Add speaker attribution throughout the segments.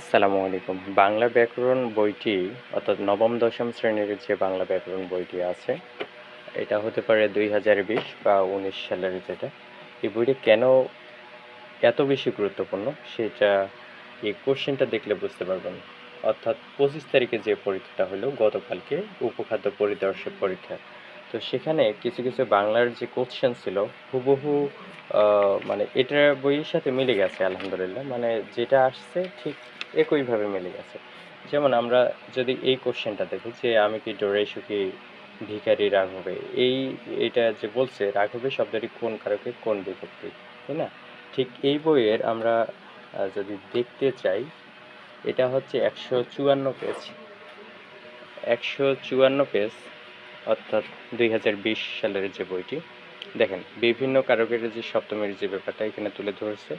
Speaker 1: আসসালামু আলাইকুম। বাংলা ব্যাকরণ বইটি, অর্থাৎ নবম, দশম শ্রেণির যে বাংলা ব্যাকরণ বইটি আছে, এটা হতে পারে দুই হাজার বিশ বা উনিশ সালের যেটা, এই বইটি কেন এত বেশি গুরুত্বপূর্ণ? সেটা এই কোশ্চেনটা দেখলে বুঝতে পারবেন। অর্থাৎ পঁচিশ তারিখে যে পরীক্ষাটা হলো, গতকালকে উপখাদ্য পরিদর্শক পরীক্ষা। তো সেখানে কিছু কিছু বাংলার যে কোশ্চেন ছিল, হুবহু মানে এটা বইয়ের সাথে মিলে গেছে, আলহামদুলিল্লাহ। মানে যেটা আসছে ঠিক একইভাবে মিলে গেছে। যেমন আমরা যদি এই কোশ্চেনটা দেখি যে আমি কি ডোরে সুখী ভিখারি রাঘবে? এই, এটা যে বলছে রাঘবে শব্দটি কোন কারকে? কোন বিভক্তি? তাই না? ঠিক এই বইয়ের আমরা যদি দেখতে চাই, এটা হচ্ছে একশো চুয়ান্ন পেজ একশো চুয়ান্ন পেজ অর্থাৎ দুই হাজার বিশ সালের যে বইটি, দেখেন, বিভিন্ন কারকের যে সপ্তমের যে ব্যাপারটা এখানে তুলে ধরেছে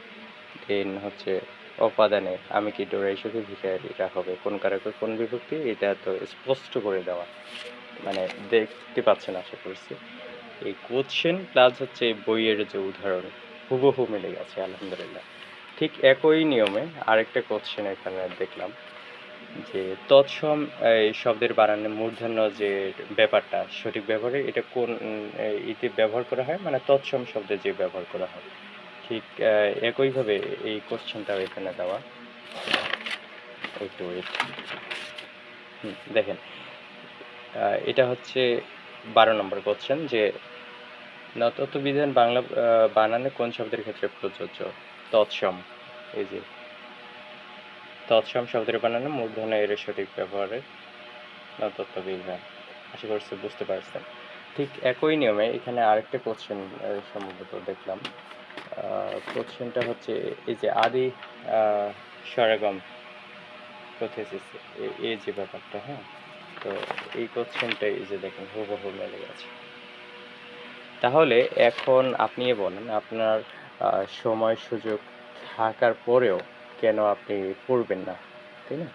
Speaker 1: দেন হচ্ছে অপাদানে আমি কি ডোরাই সুখী ভিখারিরা হবে। কোন কারকে কোন বিভক্তি? এটা তো স্পষ্ট করে দেওয়া। মানে দেখতে পাচ্ছেন আশা করছি। এই কোশ্চেন প্লাস হচ্ছে বইয়ের যে উদাহরণ, হুবহু মিলে গেছে, আলহামদুলিল্লাহ। ঠিক একই নিয়মে আরেকটা কোশ্চেন এখানে দেখলাম। যে তৎসম, এই শব্দের বানানে মূর্ধন্য যে ব্যাপারটা, সঠিক ব্যবহারে এটা কোন ইতে ব্যবহার করা হয়? মানে তৎসম শব্দে যে ব্যবহার করা হয়। ঠিক একইভাবে এই কোশ্চেনটাও এখানে দেওয়া। একটু। দেখেন। এটা হচ্ছে বারো নম্বর কোশ্চেন যে নতত বিধান বাংলা বানানে কোন শব্দের ক্ষেত্রে প্রযোজ্য? তৎসম, এই যে তৎসম শব্দের বানানো মূর্ধন্য এর সঠিক ব্যবহারের নতত্ব বিধান আশা করছি বুঝতে পারছেন। ঠিক একই নিয়মে এখানে আরেকটা কোশ্চেন সম্ভবত দেখলাম। কোশ্চেনটা হচ্ছে এই যে আদি আহ, স্বরাগম প্রথেসিস এই যে ব্যাপারটা হ্যাঁ? তো এই কোশ্চেনটা এই যে দেখেন হুবহু মিলে গেছে। তাহলে এখন আপনি বলেন আপনার সময় সুযোগ থাকার পরেও কেন আপনি পড়বেন না, তাই না?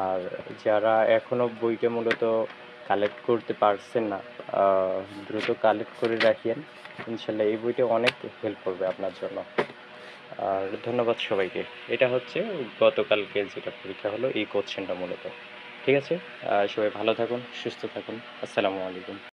Speaker 1: আর যারা এখনও বইটা মূলত কালেক্ট করতে পারছেন না দ্রুত কালেক্ট করে রাখিয়েন ইনশাল্লাহ এই বইটা অনেক হেল্প করবে আপনার জন্য। আর ধন্যবাদ সবাইকে। এটা হচ্ছে গতকালকে যেটা পরীক্ষা হলো, এই কোশ্চেনটা মূলত। ঠিক আছে? সবাই ভালো থাকুন, সুস্থ থাকুন। আসসালামু আলাইকুম।